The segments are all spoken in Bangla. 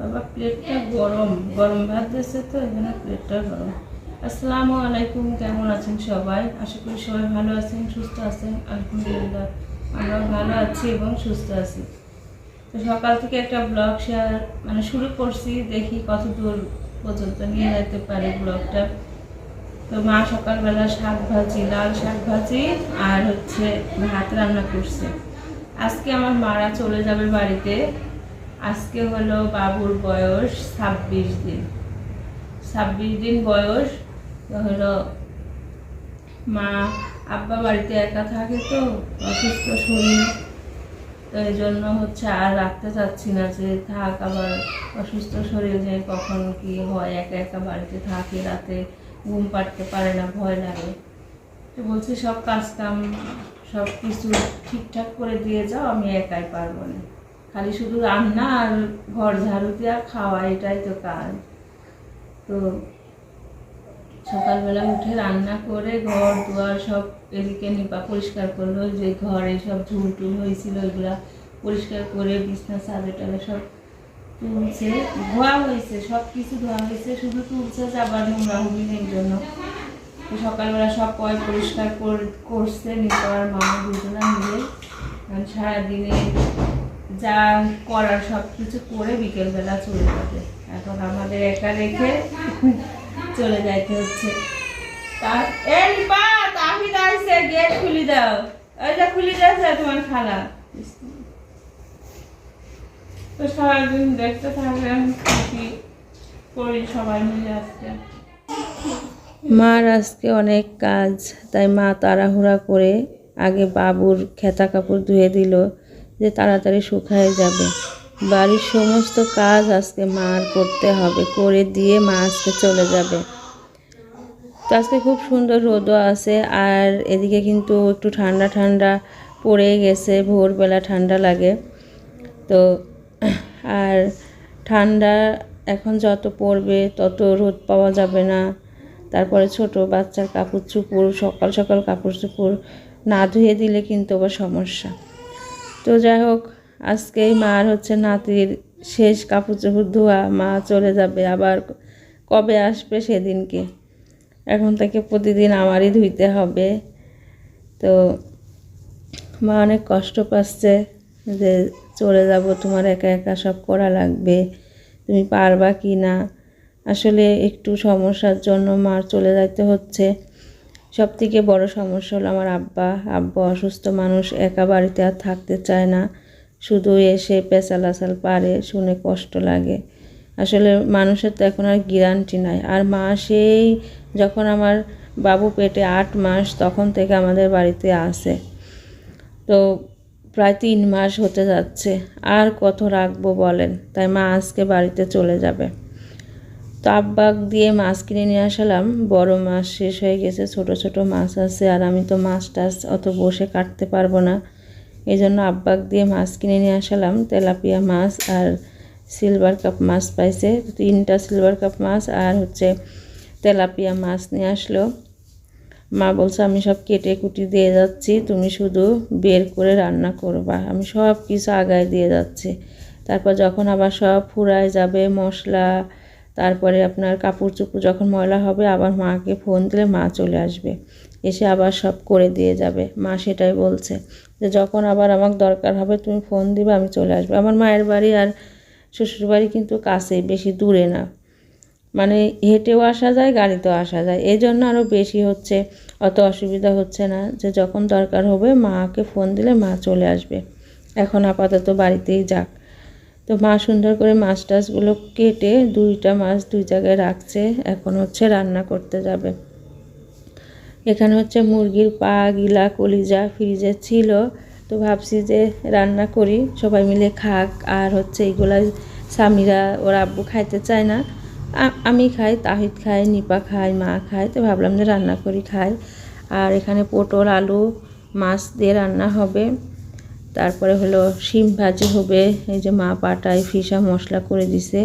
বাবা প্লেটটা গরম। গরম ভাত দিয়েছে তো জন্য প্লেটটা গরম। আসসালামু আলাইকুম, কেমন আছেন সবাই? আশা করি সবাই ভালো আছেন, সুস্থ আছেন। আলহামদুলিল্লাহ আমরা ভালো আছি এবং সুস্থ আছি। তো সকাল থেকে একটা ব্লগ শেয়ার মানে শুরু করছি, দেখি কত দূর পর্যন্ত নিয়ে যেতে পারে ব্লগটা তো মা সকালবেলা শাক ভাজি, লাল শাক ভাজি আর হচ্ছে ভাত রান্না করছে। আজকে আমার মারা চলে যাবে বাড়িতে। আজকে হলো বাবুর বয়স ছাব্বিশ দিন। ছাব্বিশ দিন বয়স হলো মা আব্বা বাড়িতে একা থাকে তো, অসুস্থ শরীর, তো এই জন্য হচ্ছে আর রাখতে চাচ্ছি না যে থাক আবার অসুস্থ শরীর যে কখন কি হয়, একা একা বাড়িতে থাকে, রাতে ঘুম পাড়তে পারে না, ভয় লাগে। তো বলছি সব কাজ কাম সব কিছু ঠিকঠাক করে দিয়ে যাও, আমি একাই পারব না। খালি শুধু রান্না আর ঘর ঝাড়ু দেওয়া, খাওয়া, এটাই তো কাজ। তো সকালবেলা উঠে রান্না করে ঘর, দুয়ার সব এদিকে নিপা পরিষ্কার করল, যে ঘরে সব ঝুল টুল হয়েছিল, ওইগুলা পরিষ্কার করে বিছনা চাদর টাদর সব তুলছে। ধোয়া হয়েছে, সব কিছু ধোয়া হয়েছে, শুধু তুলছে যে আবার নোংরা এই জন্য। তো সকালবেলা সব পয় পরিষ্কার কর- করছে নিপার আর মা দুজনা মিলে। কারণ সারাদিনে যা করার সব কিছু করে বিকেলবেলা চলে যাবে। এখন আমাদের একা রেখে চলে যাইতে হচ্ছে। তার গেট খুলি দাও। ওই খুলি যাচ্ছে তোমার খালা। তো দেখতে করি সবাই মিলে মার আজকে অনেক কাজ, তাই মা তাড়াহুড়া করে আগে বাবুর খেতা কাপড় ধুয়ে দিল যে তাড়াতাড়ি শুকায় যাবে। বাড়ির সমস্ত কাজ আজকে মার করতে হবে, করে দিয়ে মা আজকে চলে যাবে। তো আজকে খুব সুন্দর রোদও আছে, আর এদিকে কিন্তু একটু ঠান্ডা ঠান্ডা পড়ে গেছে, ভোরবেলা ঠান্ডা লাগে। তো, আর ঠান্ডা এখন যত পড়বে তত রোদ পাওয়া যাবে না। তারপরে ছোট বাচ্চার কাপড় চুপড়, সকাল সকাল কাপড় চুপড় না ধুয়ে দিলে কিন্তু আবার সমস্যা। তো যাই হোক, আজকেই মার হচ্ছে নাতির শেষ কাপড় চোপড় ধোয়া, মা চলে যাবে আবার কবে আসবে সেদিনকে। এখন তাকে প্রতিদিন আমারই ধুইতে হবে। তো মা অনেক কষ্ট পাচ্ছে যে চলে যাব, তোমার একা একা সব করা লাগবে, তুমি পারবা কি না? আসলে একটু সমস্যার জন্য মার চলে যাইতে হচ্ছে। সব থেকে বড় সমস্যা হলো আমার আব্বা। আব্বা অসুস্থ মানুষ, একা বাড়িতে আর থাকতে চায় না। শুধু এসে পেঁচালাচাল পারে, শুনে কষ্ট লাগে। আসলে মানুষের তো এখন আর গ্যারান্টি নাই। আর মা সেই যখন আমার বাবু পেটে আট মাস, তখন থেকে আমাদের বাড়িতে আসে। তো প্রায় তিন মাস হতে যাচ্ছে। আর কত রাখব বলেন? তাই মা আজকে বাড়িতে চলে যাবে। তো আব্বাক দিয়ে মাছ কিনে নিয়ে আসলাম। বড় মাছ শেষ হয়ে গেছে, ছোট ছোট মাছ আছে আর আমি তো মাছ টাছ অত বসে কাটতে পারব না। এই জন্য আব্বাক দিয়ে মাছ কিনে নিয়ে আসলাম। তেলাপিয়া মাছ আর সিলভার কাপ মাছ পাইছে। তিনটা সিলভার কাপ মাছ আর হচ্ছে তেলাপিয়া মাছ নিয়ে আসলো। মা বলছে, আমি সব কেটে কুটি দিয়ে যাচ্ছি, তুমি শুধু বের করে রান্না করবা। আমি সব কিছু আগায় দিয়ে যাচ্ছি। তারপর যখন আবার সব ফুরায় যাবে, মশলা তারপরে আপনার কাপড় চোপড় যখন ময়লা হবে, আবার মাকে ফোন দিলে মা চলে আসবে। এসে আবার সব করে দিয়ে যাবে। মা সেটাই বলছে যে, যখন আবার আমার দরকার হবে, তুমি ফোন দিবে, আমি চলে আসব। আমার মায়ের বাড়ি আর শ্বশুর বাড়ি কিন্তু কাছেই, বেশি দূরে না। মানে হেঁটেও আসা যায়, গাড়িতেও আসা যায়। এই জন্য আরও বেশি হচ্ছে, অত অসুবিধা হচ্ছে না যে, যখন দরকার হবে, মাকে ফোন দিলে মা চলে আসবে। এখন আপাতত বাড়িতেই যাক। তো মা সুন্দর করে মাছ টাছগুলো কেটে দুইটা মাছ দুই জায়গায় রাখছে, এখন হচ্ছে রান্না করতে যাবে। এখানে হচ্ছে মুরগির পা, গিলা, কলিজা ফ্রিজে ছিল। তো ভাবছি যে রান্না করি, সবাই মিলে খাক। আর হচ্ছে এইগুলা স্বামীরা, ওরা আব্বু খাইতে চায় না। আমি খাই, তাহিদ খাই নিপা খাই মা খায়। তো ভাবলাম যে রান্না করি, খাই। আর এখানে পটল, আলু, মাছ দিয়ে রান্না হবে। তারপরে হলো শিম ভাজি হবে, এই যে মা পাটায় ফিসা মশলা করে দিছে।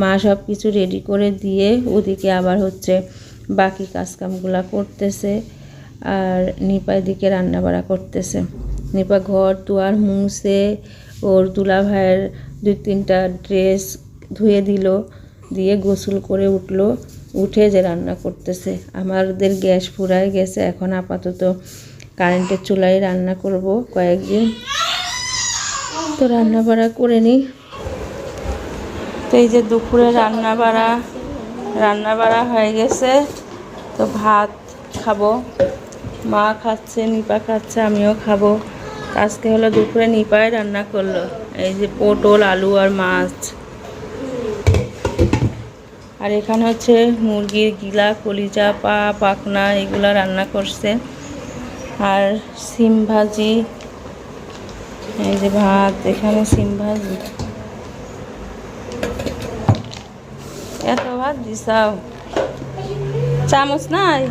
মা সব কিছু রেডি করে দিয়ে ওদিকে আবার হচ্ছে বাকি কাজকামগুলা করতেছে আর নিপা এদিকে রান্না বাড়া করতেছে। নিপা ঘর দুয়ার মুছে, ওর দুলা ভাইয়ের দুই তিনটা ড্রেস ধুয়ে দিল, দিয়ে গোসল করে উঠল। উঠে যে রান্না করতেছে। আমাদের গ্যাস ফুরায় গেছে, এখন আপাতত কারেন্টের চুলায় রান্না করব কয়েকদিন। তো রান্না বাড়া করে নিই তো এই যে দুপুরে রান্না বাড়া রান্না বাড়া হয়ে গেছে। তো ভাত খাব। মা খাচ্ছে, নিপা খাচ্ছে, আমিও খাব। আজকে হলো দুপুরে নিপাই রান্না করল। এই যে পটল, আলু আর মাছ। আর এখানে হচ্ছে মুরগির গিলা, কলিজা, পা, পাখনা, এগুলো রান্না করছে। আর সিম ভাজি এই যে ভাত এখানে সিম ভাজি। এত ভাত দিছাও। চামচ নাই?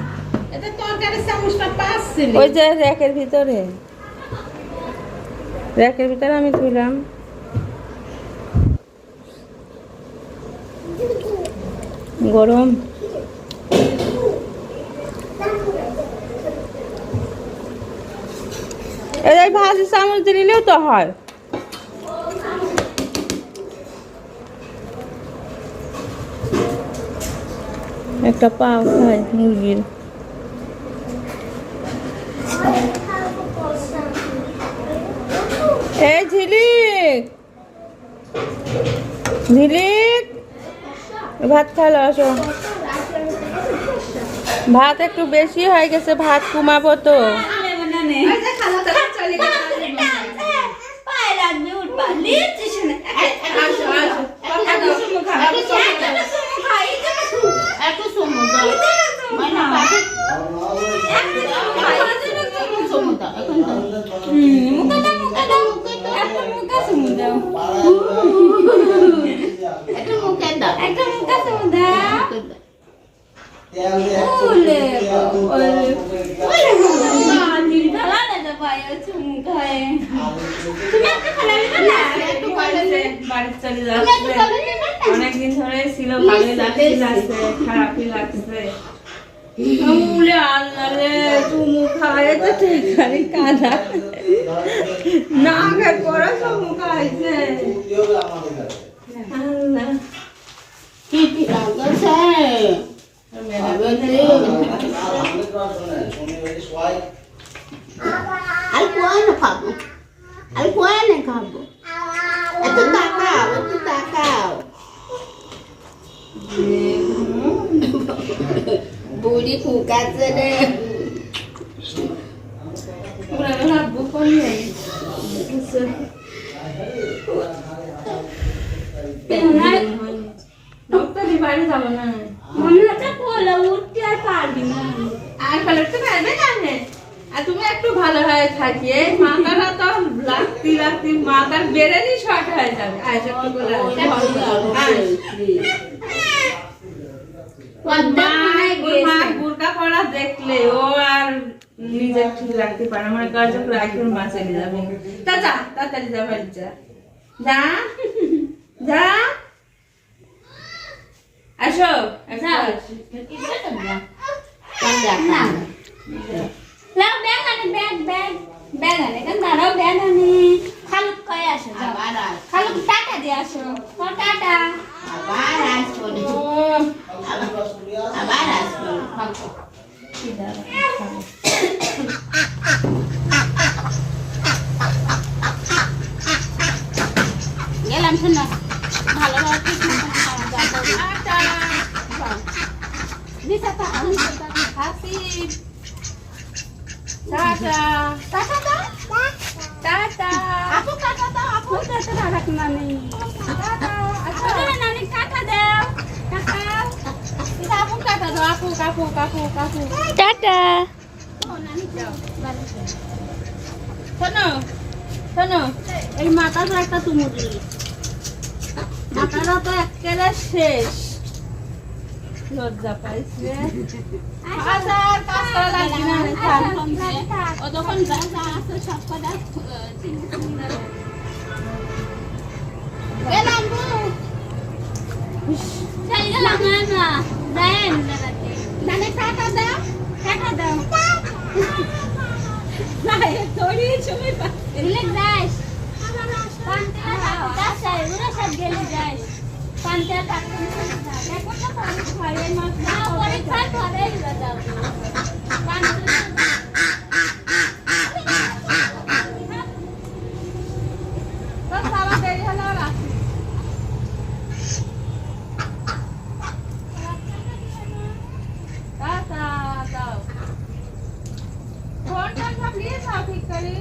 ওই যে র্যাকের ভিতরে। র্যাকের ভিতরে আমি তুইলাম গরম। এই ভাজি চামচ দিলেও তো হয়। একটা পাও খায় মুরগির। এই ঝিলিক! ঝিলিক! ভাত খালো আসো। ভাত একটু বেশি হয়ে গেছে, ভাত কমাবো তো। এত সময় দাও মানে সময় দাও এখন দাও একটা মুখে দাও একটা মুখে দাও একটু করে দে। বাড়ি চলে যাচ্ছে অনেকদিন ধরে ছিল ভালোই লাগছে খারাপই লাগছে না গে পড়া চুমু খাইছে আল্লাহ কি কি লাগছে হবে রে আর কোয়া না খাব আমি কোয়া না খাব একটু তাকাও একটু তাকাও বুড়ি ফুকাচ্ছে রে পুরা রাখব কোন নেই ডক্টরি বাড়ি যাব না মনে হচ্ছে কোলে উঠতে আর পারবি না আর ফেলে তো পারবে না নে। আর তুমি একটু ভালো হয়ে থাকি এই মাথাটা তো লাগতি লাগতি মাথার শর্ট হয়ে যাবে আয় একটু করে দেখলে ও আর নিজে ঠিক রাখতে পারে না। মনে রাখি মা চলে যাবে তা যা তাড়াতাড়ি যা বাড়ি যা যা যা আসো আসো লাও ব্যাগ ব্যাগ আনে কেন? দাঁড়াও ব্যাগ আনে খালুক কয়ে আসো খালুক টাটা দিয়ে আসো। টাটা। ও গেলাম শোনা ভালোভাবে ট্রিটমেন্ট খাওয়া দাওয়া নিচে টাকা নিচে টাকা হাসিব টাটা টাটা দাও টাটা আপু টাটা দাও আপু টাটা রাখ নানি আচ্ছা নানি টাটা দাও আপু টাটা দাও আপু কাপু কাপু কাপু টাটা। শোনো শোনো, এই মাথাটা একটা তুমুরি মাথাটা তো একেবারে শেষ লজ্জা পাইছে আচ্ছা আর কাজ করা লাগবে না। ও তখন যা যা আছে সব কথা পান্তে না যাস উড়ে সব গেলে যাস পান্তা টাকা দেখো তো পানি খাইয়ে মাছ না পরীক্ষা করে যাও তো সারা দেরি হলো রাখি টাটা দাও ফোনটা সব নিয়ে যাও ঠিক করে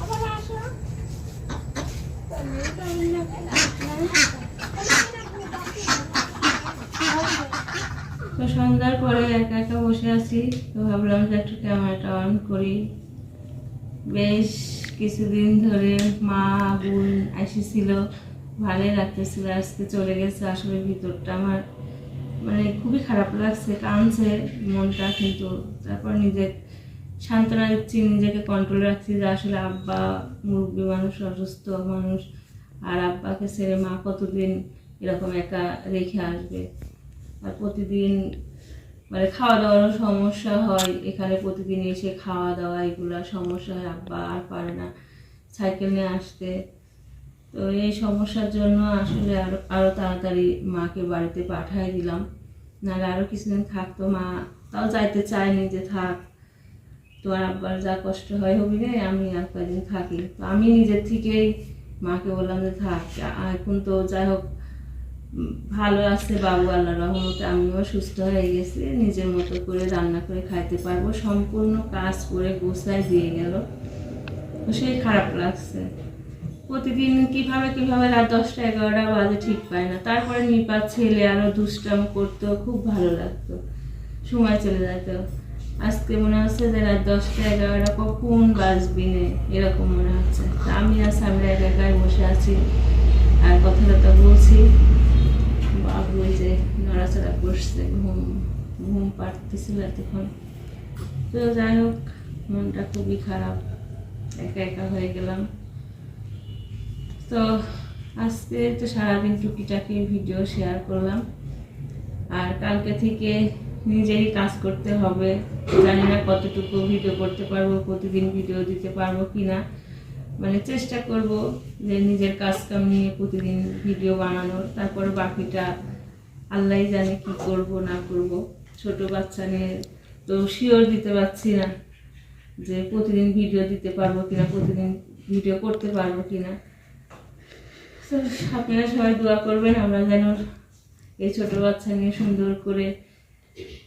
আবার আসো তো পরে একা একা বসে আছি, তো ভাবলাম যে একটু ক্যামেরাটা অন করি। বেশ কিছুদিন ধরে মা, বোন এসেছিল, ভালোই লাগতেছিল, আজকে চলে গেছে, আসলে ভিতরটা আমার মানে খুবই খারাপ লাগছে কাঁদছে মনটা কিন্তু। তারপর নিজের সান্ত্বনা দিচ্ছি, নিজেকে কন্ট্রোল রাখছি যে আসলে আব্বা মুরব্বী মানুষ, অসুস্থ মানুষ, আর আব্বাকে ছেড়ে মা কতদিন এরকম একা রেখে আসবে? আর প্রতিদিন মানে খাওয়া দাওয়ারও সমস্যা হয়, এখানে প্রতিদিন এসে খাওয়া দাওয়া এগুলা সমস্যা হয়, আব্বা আর পারে না সাইকেল নিয়ে আসতে। তো এই সমস্যার জন্য আসলে আরও আরও তাড়াতাড়ি মাকে বাড়িতে পাঠিয়ে দিলাম। নাহলে আরও কিছুদিন থাকতো মা, তাও যাইতে চায়নি যে থাক। তো আর আব্বার যা কষ্ট হয়, হবি রে, আমি আর কয়েকদিন থাকি। তো আমি নিজের থেকেই মাকে বললাম যে থাক এখন তো যাই হোক ভালো আছে বাবু, আল্লাহ রহমতে আমিও সুস্থ হয়ে গেছি, নিজের মতো করে রান্না করে খাইতে পারব, সম্পূর্ণ কাজ করে গোছায় দিয়ে গেল। তো সেই খারাপ লাগছে। প্রতিদিন কীভাবে কীভাবে রাত দশটা এগারোটা বাজে ঠিক পায় না। তারপরে নিপাত ছেলে আরও দুষ্টাম করতো খুব ভালো লাগতো। সময় চলে যেত আজকে মনে হচ্ছে যে রাত দশটা এগারোটা কখন বাজবি নে? এরকম মনে হচ্ছে। আমি আর সামনে একা বসে আছি। আর কথা টথা বলছি। বাবু যে নড়াচড়া করছে, ঘুম ঘুম পাড়তেছিল এতক্ষণ। তো যাই হোক, মনটা খুবই খারাপ। একা একা হয়ে গেলাম। তো আজকে তো সারাদিন ভিডিও শেয়ার করলাম। আর কালকে থেকে নিজেরই কাজ করতে হবে। জানি না কতটুকু ভিডিও করতে পারব, প্রতিদিন ভিডিও দিতে পারব কি না মানে চেষ্টা করব যে নিজের কাজ কাম নিয়ে প্রতিদিন ভিডিও বানানোর। তারপরে বাকিটা আল্লাহ জানে কি করব, না করব। ছোট বাচ্চা নিয়ে তো শিওর দিতে পারছি না যে প্রতিদিন ভিডিও দিতে পারব কিনা, প্রতিদিন ভিডিও করতে পারব কিনা। আপনারা সবাই দোয়া করবেন, আমরা যেন এই ছোট বাচ্চা নিয়ে সুন্দর করে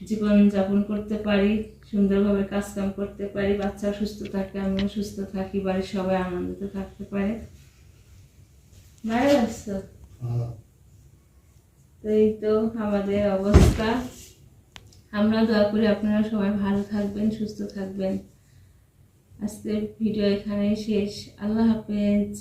জীবন যাপন করতে পারি সুন্দরভাবে কাজ কাম করতে পারি বাচ্চা সুস্থ থাকে আমিও সুস্থ থাকি বাড়ির সবাই আনন্দিত থাকতে পারে। ভালো লাগছে তো এই তো আমাদের অবস্থা। আমরা দোয়া করি আপনারা সবাই ভালো থাকবেন সুস্থ থাকবেন। আজকের ভিডিও এখানেই শেষ। আল্লাহ হাফেজ।